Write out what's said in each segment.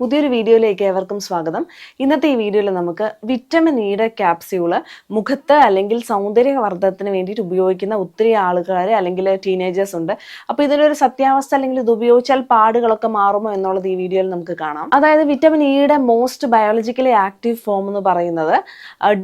പുതിയൊരു വീഡിയോയിലേക്ക് ഏവർക്കും സ്വാഗതം. ഇന്നത്തെ ഈ വീഡിയോയിൽ നമുക്ക് വിറ്റമിൻ ഇയുടെ ക്യാപ്സ്യൂൾ മുഖത്ത് അല്ലെങ്കിൽ സൗന്ദര്യവർദ്ധനത്തിന് വേണ്ടിയിട്ട് ഉപയോഗിക്കുന്ന ഒത്തിരി ആളുകാർ അല്ലെങ്കിൽ ടീനേജേഴ്സ് ഉണ്ട്. അപ്പോൾ ഇതിലൊരു സത്യാവസ്ഥ അല്ലെങ്കിൽ ഇത് ഉപയോഗിച്ചാൽ പാടുകളൊക്കെ മാറുമോ എന്നുള്ളത് ഈ വീഡിയോയിൽ നമുക്ക് കാണാം. അതായത് വിറ്റമിൻ ഇയുടെ മോസ്റ്റ് ബയോളജിക്കലി ആക്റ്റീവ് ഫോം എന്ന് പറയുന്നത്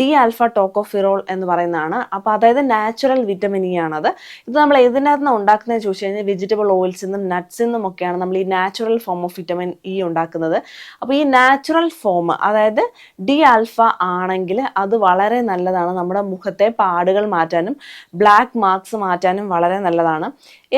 ഡി ആൽഫ ടോക്കോഫിറോൾ എന്ന് പറയുന്നതാണ്. അപ്പോൾ അതായത് നാച്ചുറൽ വിറ്റമിൻ ഇ ആണത്. ഇത് നമ്മൾ ഏതിനകത്ത് നിന്നാണ് ഉണ്ടാക്കുന്നത് ചോദിച്ചു കഴിഞ്ഞാൽ വെജിറ്റബിൾ ഓയിൽസിൽ നിന്നും നട്ട്സിൽ നിന്നും ഒക്കെയാണ് നമ്മൾ ഈ natural form of vitamin E ഉണ്ടാക്കുന്നത്. അപ്പോൾ ഈ നാച്ചുറൽ ഫോം അതായത് ഡി ആൽഫ ആണെങ്കിൽ അത് വളരെ നല്ലതാണ്. നമ്മുടെ മുഖത്തെ പാടുകൾ മാറ്റാനും ബ്ലാക്ക് മാർക്സ് മാറ്റാനും വളരെ നല്ലതാണ്.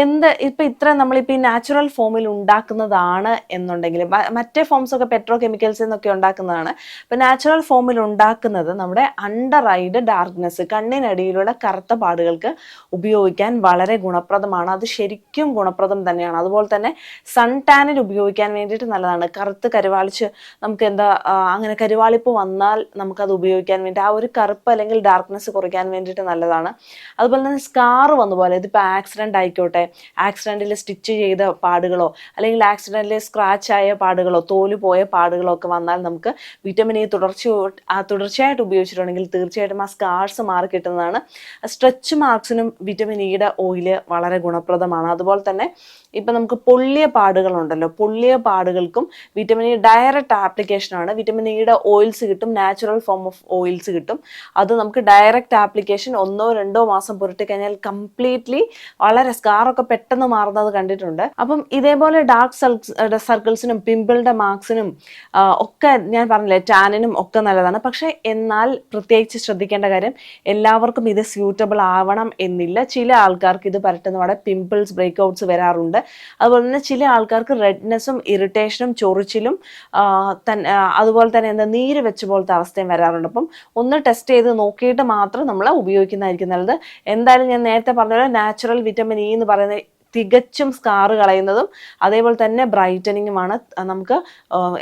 എന്ത് ഇപ്പം ഇത്ര നമ്മളിപ്പോൾ ഈ നാച്ചുറൽ ഫോമിൽ ഉണ്ടാക്കുന്നതാണ് എന്നുണ്ടെങ്കിൽ മറ്റേ ഫോംസ് ഒക്കെ പെട്രോ കെമിക്കൽസിൽ നിന്നൊക്കെ ഉണ്ടാക്കുന്നതാണ് ഇപ്പം നാച്ചുറൽ ഫോമിൽ ഉണ്ടാക്കുന്നത് നമ്മുടെ അണ്ടർ ഐഡ് ഡാർക്ക്നെസ് കണ്ണിനടിയിലുള്ള കറുത്ത പാടുകൾക്ക് ഉപയോഗിക്കാൻ വളരെ ഗുണപ്രദമാണ്. അത് ശരിക്കും ഗുണപ്രദം തന്നെയാണ്. അതുപോലെ തന്നെ സൺ ടാനിൽ ഉപയോഗിക്കാൻ വേണ്ടിയിട്ട് നല്ലതാണ്. കറുത്ത് കരുവാളിച്ച് നമുക്ക് എന്താ അങ്ങനെ കരുവാളിപ്പ് വന്നാൽ നമുക്കത് ഉപയോഗിക്കാൻ വേണ്ടി ആ ഒരു കറുപ്പ് അല്ലെങ്കിൽ ഡാർക്ക്നെസ് കുറയ്ക്കാൻ വേണ്ടിയിട്ട് നല്ലതാണ്. അതുപോലെ തന്നെ സ്കാർ വന്ന പോലെ ഇതിപ്പോൾ ആക്സിഡന്റ് ആയിക്കോട്ടെ ആക്സിഡന്റിൽ സ്റ്റിച്ച് ചെയ്ത പാടുകളോ അല്ലെങ്കിൽ ആക്സിഡന്റിൽ സ്ക്രാച്ച് ആയ പാടുകളോ തോൽ പോയ പാടുകളോ ഒക്കെ വന്നാൽ നമുക്ക് വിറ്റമിൻ ഇ തുടർച്ച തുടർച്ചയായിട്ട് ഉപയോഗിച്ചിട്ടുണ്ടെങ്കിൽ തീർച്ചയായിട്ടും ആ സ്കാർസ് മാറി കിട്ടുന്നതാണ്. സ്ട്രെച്ച് മാർക്സിനും വിറ്റമിൻ ഇയുടെ ഓയിൽ വളരെ ഗുണപ്രദമാണ്. അതുപോലെ തന്നെ ഇപ്പം നമുക്ക് പൊള്ളിയ പാടുകളുണ്ടല്ലോ പൊള്ളിയ പാടുകൾക്കും വിറ്റമിൻ ഇ ഡയറക്റ്റ് ആപ്ലിക്കേഷനാണ് വിറ്റമിൻ ഇയുടെ ഓയിൽസ് കിട്ടും നാച്ചുറൽ ഫോം ഓഫ് ഓയിൽസ് കിട്ടും. അത് നമുക്ക് ഡയറക്റ്റ് ആപ്ലിക്കേഷൻ ഒന്നോ രണ്ടോ മാസം പുരട്ടി കഴിഞ്ഞാൽ കംപ്ലീറ്റ്ലി വളരെ സ്കാറൊക്കെ പെട്ടെന്ന് മാറുന്നത് കണ്ടിട്ടുണ്ട്. അപ്പം ഇതേപോലെ ഡാർക്ക് സർക്കിൾസിനും പിമ്പിളുടെ മാർക്സിനും ഒക്കെ ഞാൻ പറഞ്ഞില്ലേ ടാനിനും ഒക്കെ നല്ലതാണ്. പക്ഷേ എന്നാൽ പ്രത്യേകിച്ച് ശ്രദ്ധിക്കേണ്ട കാര്യം എല്ലാവർക്കും ഇത് സ്യൂട്ടബിൾ ആവണം എന്നില്ല. ചില ആൾക്കാർക്ക് ഇത് പരട്ടുന്നവിടെ പിമ്പിൾസ് ബ്രേക്ക്ഔട്ട്സ് വരാറുണ്ട്. അതുപോലെ തന്നെ ചില ആൾക്കാർക്ക് റെഡ്നെസ്സും ഇറിറ്റേഷനും ചൊറിച്ചിലും ആ, തൻ അതുപോലെ തന്നെ എന്താ നീര് വെച്ച പോലത്തെ അവസ്ഥയും വരാറുണ്ട്. അപ്പം ഒന്ന് ടെസ്റ്റ് ചെയ്ത് നോക്കിയിട്ട് മാത്രം നമ്മൾ ഉപയോഗിക്കുന്നതായിരിക്കും നല്ലത്. എന്തായാലും ഞാൻ നേരത്തെ പറഞ്ഞ പോലെ നാച്ചുറൽ വിറ്റമിൻ ഇ എന്ന് പറയുന്ന തികച്ചും സ്കാർ കളയുന്നതും അതേപോലെ തന്നെ ബ്രൈറ്റനിങ്ങുമാണ് നമുക്ക്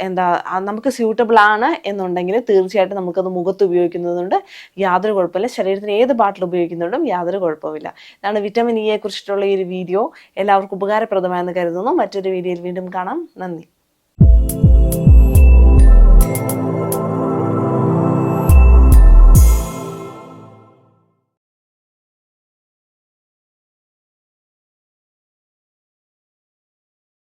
എന്താ നമുക്ക് സ്യൂട്ടബിൾ ആണ് എന്നുണ്ടെങ്കിൽ തീർച്ചയായിട്ടും നമുക്കത് മുഖത്ത് ഉപയോഗിക്കുന്നതുകൊണ്ട് യാതൊരു കുഴപ്പമില്ല. ശരീരത്തിന് ഏത് പാട്ടിൽ ഉപയോഗിക്കുന്നതുകൊണ്ടും യാതൊരു കുഴപ്പമില്ല ഇതാണ് വിറ്റമിൻ ഇയെ കുറിച്ചിട്ടുള്ള ഈ ഒരു വീഡിയോ എല്ലാവർക്കും ഉപകാരപ്രദമായെന്ന് കരുതുന്നു. മറ്റൊരു വീഡിയോയിൽ വീണ്ടും കാണാം. നന്ദി.